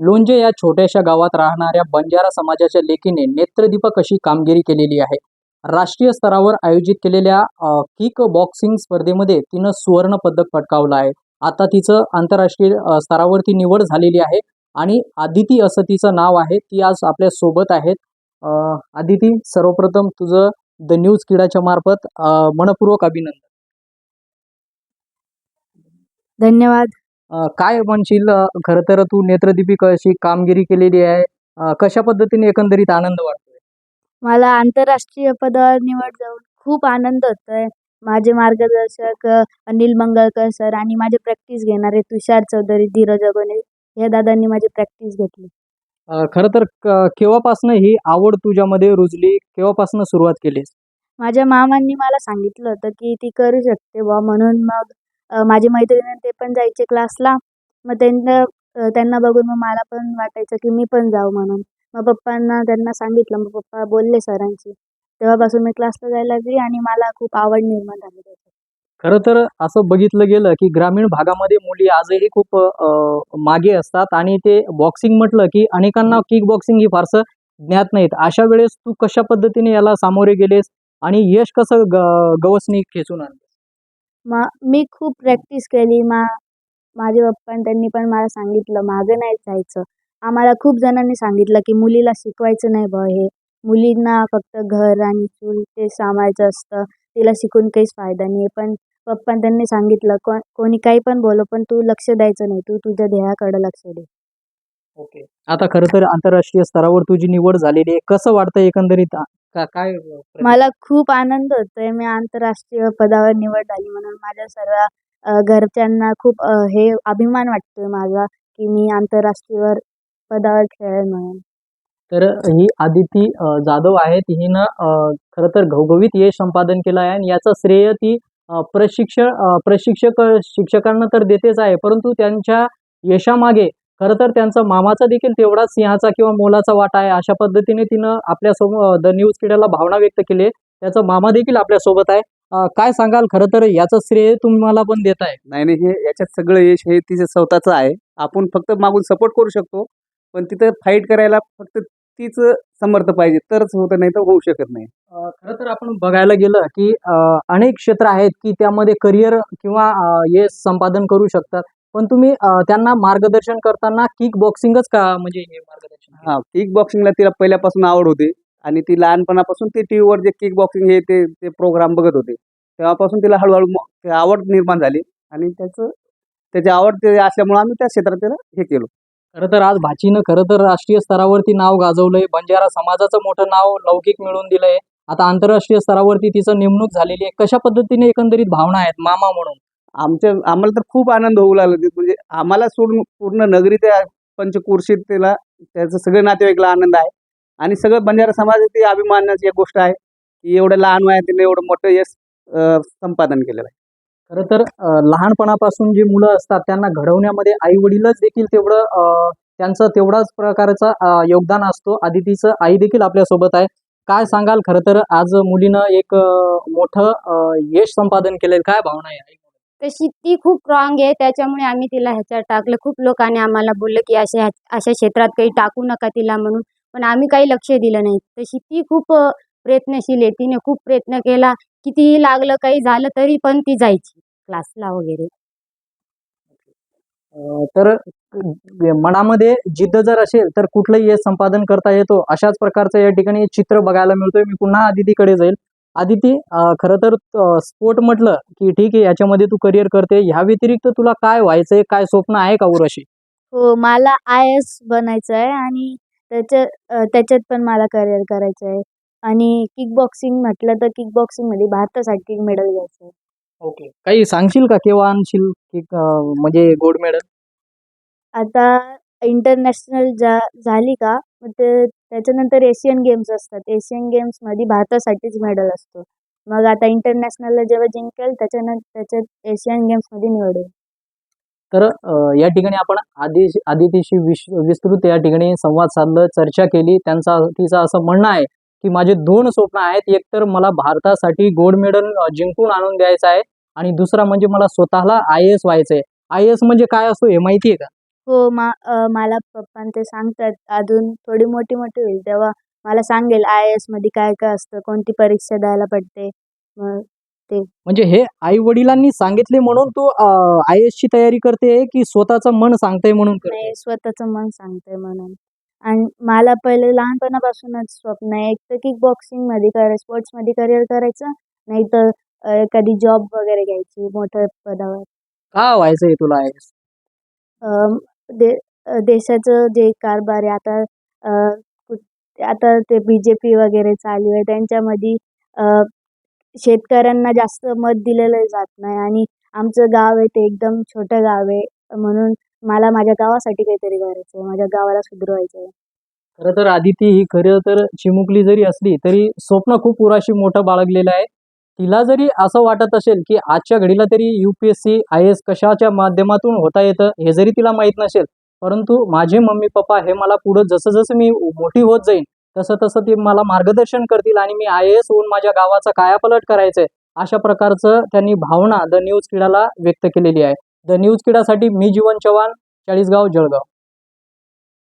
लोंजे या छोट्याशा गावात राहणाऱ्या बंजारा समाजाच्या लेखीने नेत्रदीपक अशी कामगिरी केलेली आहे. राष्ट्रीय स्तरावर आयोजित केलेल्या किक बॉक्सिंग स्पर्धेमध्ये तिनं सुवर्ण पदक पटकावलं आहे. आता तिचं आंतरराष्ट्रीय स्तरावर स्तरावरती निवड झालेली आहे आणि आदिती असं तिचं नाव आहे. ती आज आपल्यासोबत आहेत. आदिती सर्वप्रथम तुझं द न्यूज किडाच्या मार्फत मनपूर्वक अभिनंदन. धन्यवाद. काय म्हणशील? खरं तर तू नेत्रदीपिक अशी कामगिरी केलेली आहे. कशा पद्धतीने एकंदरीत आनंद वाटतोय? मला आंतरराष्ट्रीय पदावर निवड जाऊन खूप आनंद होतोय. माझे मार्गदर्शक अनिल मंगळकर सर आणि माझे प्रॅक्टिस घेणारे तुषार चौधरी धीरज अगोने या दादांनी माझी प्रॅक्टिस घेतली. खरं तर केव्हापासनं ही आवड तुझ्यामध्ये रुजली? केव्हापासनं सुरुवात केलीस? माझ्या मामांनी मला सांगितलं होतं की ती करू शकते बा म्हणून मग माझी मैत्रिणी ते पण जायचे क्लासला मग त्यांना त्यांना बघून मग मला पण वाटायचं की मी पण जाऊ म्हणून. मग पप्पांना त्यांना सांगितलं. मग पप्पा बोलले सरांशी. तेव्हापासून मी क्लासला जायला लागली आणि मला खूप आवड निर्माण झाली त्याच्यात खरं तर असं बघितलं गेलं की ग्रामीण भागामध्ये मुली आजही खूप मागे असतात आणि ते बॉक्सिंग म्हटलं की अनेकांना किक बॉक्सिंग ही फारसं ज्ञात नाहीत. अशा वेळेस तू कशा पद्धतीने याला सामोरे गेलेस आणि यश कसं ग गवसनी खेचून आणलं? मा मी खूप प्रॅक्टिस केली. मा माझे पप्पा आणि त्यांनी पण मला सांगितलं मागं नाही जायचं. आम्हाला खूप जणांनी सांगितलं की मुलीला शिकवायचं नाही बा हे. मुलींना फक्त घर आणि चूल ते सांभाळायचं असतं. तिला शिकून काहीच फायदा नाही. पण पप्पा आणि त्यांनी सांगितलं कोण कोणी काही पण बोलो पण तू लक्ष द्यायचं नाही. तू तुझ्या ध्येयाकडे लक्ष दे. ओके आता खरं तर आंतरराष्ट्रीय स्तरावर तुझी निवड झालेली आहे. कसं वाटतं एकंदरीत? आ- का काय? मला खूप आनंद होतोय. मी आंतरराष्ट्रीय पदावर निवड झाली म्हणून माझ्या सर्व अ, घरच्यांना खूप अ, हे अभिमान वाटतोय माझा की मी आंतरराष्ट्रीय पदावर खेळेल म्हणून. तर ही आदिती अ, जाधव आहे तिनं अ, खरं तर घवघवीत यश संपादन केलं आहे आणि याचं श्रेय ती अ, प्रशिक्षण अ, प्रशिक्षक शिक्षकांना तर देतेच आहे. परंतु त्यांच्या यशामागे खरं तर त्यांचा मामाचा देखील तेवढाच सिंहाचा किंवा मोलाचा वाटा आहे. अशा पद्धतीने तिनं आपल्यासमोर द न्यूज किड्याला भावना व्यक्त केली आहे. त्याचा मामा देखील आपल्यासोबत आहे. काय सांगाल? खरं तर याचं श्रेय तुम्हाला पण देत आहे. नाही नाही हे याच्यात सगळं यश हे तिचं स्वतःचं आहे. आपण फक्त मागून सपोर्ट करू शकतो. पण तिथं फाईट करायला फक्त तीच समर्थ पाहिजे. तरच होतं नाही तर होऊ शकत नाही. खरं तर आपण बघायला गेलं की अनेक क्षेत्र आहेत की त्यामध्ये करिअर किंवा यश संपादन करू शकतात. पण तुम्ही त्यांना मार्गदर्शन करताना किक बॉक्सिंगच का म्हणजे हे मार्गदर्शन? हा किक बॉक्सिंगला तिला पहिल्यापासून आवड होती आणि ती लहानपणापासून ती टी व्हीवर जे किक बॉक्सिंग हे ते ते प्रोग्राम बघत होते. तेव्हापासून तिला हळूहळू आवड निर्माण झाली आणि त्याचं त्याची आवड ते असल्यामुळं आम्ही त्या क्षेत्रात त्याला हे केलो. खरं तर आज भाचीनं खरं तर राष्ट्रीय स्तरावरती नाव गाजवलंय. बंजारा समाजाचं मोठं नाव लौकिक मिळवून दिलंय. आता आंतरराष्ट्रीय स्तरावरती तिचं नेमणूक झालेली आहे. कशा पद्धतीने एकंदरीत भावना आहेत? मामा म्हणून. आमच्या आम्हाला तर खूप आनंद होऊ लागला ते म्हणजे आम्हाला सोडून पूर्ण नगरी त्या पंचकुर्शीत त्याला त्याचं सगळे नातेवाईकला आनंद आहे. आणि सगळं बंजारा समाजाची अभिमानाची एक गोष्ट आहे की एवढं लहान वयात तिने एवढं मोठं यश संपादन केलेलं आहे. खरं तर लहानपणापासून जी मुलं असतात त्यांना घडवण्यामध्ये आई वडीलच देखील तेवढं त्यांचं तेवढाच प्रकारचा योगदान असतो. आदितीचं आई देखील आपल्यासोबत आहे. काय सांगाल? खरं तर आज मुलीनं एक मोठं यश संपादन केलेलं काय भावना आहे तशी ती खूप रॉंग आहे. त्याच्यामुळे आम्ही तिला ह्याच्यात टाकलं. खूप लोकांनी आम्हाला बोललं की अशा अशा क्षेत्रात काही टाकू नका तिला म्हणून. पण आम्ही काही लक्ष दिलं नाही. तशी ती खूप प्रयत्नशील आहे. तिने खूप प्रयत्न केला. कितीही लागलं काही झालं तरी पण ती जायची क्लासला वगैरे. तर मनामध्ये जिद्द जर असेल तर कुठलंही यश संपादन करता येतो. अशाच प्रकारचं या ठिकाणी चित्र बघायला मिळतोय. मी पुन्हा अदितीकडे जाईल. आदिती खरं तर स्पोर्ट म्हटलं की ठीक आहे याच्यामध्ये तू करिअर करते. ह्या व्यतिरिक्त तुला काय व्हायचंय काय स्वप्न आहे का उर्वशी हो मला आय एस बनायचं आहे आणि त्याच्या त्याच्यात पण मला करिअर करायचं आहे. आणि किक बॉक्सिंग म्हटलं तर किक बॉक्सिंगमध्ये भारतासाठी मेडल घ्यायचं आहे. ओके. काही सांगशील का केव्हा आणशील की अ, म्हणजे गोल्ड मेडल आता इंटरनॅशनल जा झाली का? मग ते त्याच्यानंतर एशियन गेम्स असतात. एशियन गेम्समध्ये भारतासाठीच मेडल असतो. मग आता इंटरनॅशनलला जेव्हा जिंकेल त्याच्यानंतर त्याच्यात एशियन गेम्समध्ये निवड होईल तर अ, या ठिकाणी आपण आदि आदितीशी विश विस्तृत या ठिकाणी संवाद साधलं चर्चा केली. त्यांचा तिचं असं म्हणणं आहे की माझे दोन स्वप्न आहेत. एक तर मला भारतासाठी गोल्ड मेडल अ, जिंकून आणून द्यायचं आहे. आणि दुसरा म्हणजे मला स्वतःला आय एस व्हायचं आहे आय एस म्हणजे काय असतो हे माहिती आहे का? हो मा मला पप्पा ते सांगतात. अजून थोडी मोठी मोठी होईल तेव्हा मला सांगेल आय ए एसमध्ये काय काय असतं कोणती परीक्षा द्यायला पडते. मग म्हणजे हे आई वडिलांनी सांगितले म्हणून तू आय एस ची तयारी करते की स्वतःचं मन सांगते म्हणून करते? नाही स्वतःचं मन सांगते म्हणून. आणि मला पहिले लहानपणापासूनच स्वप्न आहे. एक तर किक बॉक्सिंगमध्ये कर स्पोर्ट्समध्ये करिअर करायचं नाही तर अ, एखादी जॉब वगैरे घ्यायची मोठ्या पदावर. का व्हायचंय तुला आय एस अम, दे देशाचं जे कारभार आहे आता कु- आता ते बी जे पी वगैरे चालू आहे त्यांच्यामध्ये शेतकऱ्यांना जास्त मत दिलेलं जात नाही आणि आमचं गाव आहे ते एकदम छोटं गाव आहे म्हणून मला माझ्या गावासाठी काहीतरी करायचं आहे माझ्या गावाला सुधरवायचं आहे. खरं तर आदिती ही खरं तर चिमुकली जरी असली तरी स्वप्न खूप पुराशी मोठं बाळगलेलं आहे. तिला जरी असं वाटत असेल की आजच्या घडीला तरी U P S C I A S माध्यमातून होता येतं हे जरी तिला माहीत नसेल परंतु माझे मम्मी पप्पा हे मला पुढं जसं जसं मी मोठी होत जाईन तसं तसं ते मला मार्गदर्शन करतील आणि मी आय एस होऊन माझ्या गावाचा कायापलट करायचं आहे अशा प्रकारचं त्यांनी भावना द न्यूज किडाला व्यक्त केलेली आहे. द न्यूज किडासाठी मी जीवन चव्हाण चाळीसगाव जळगाव.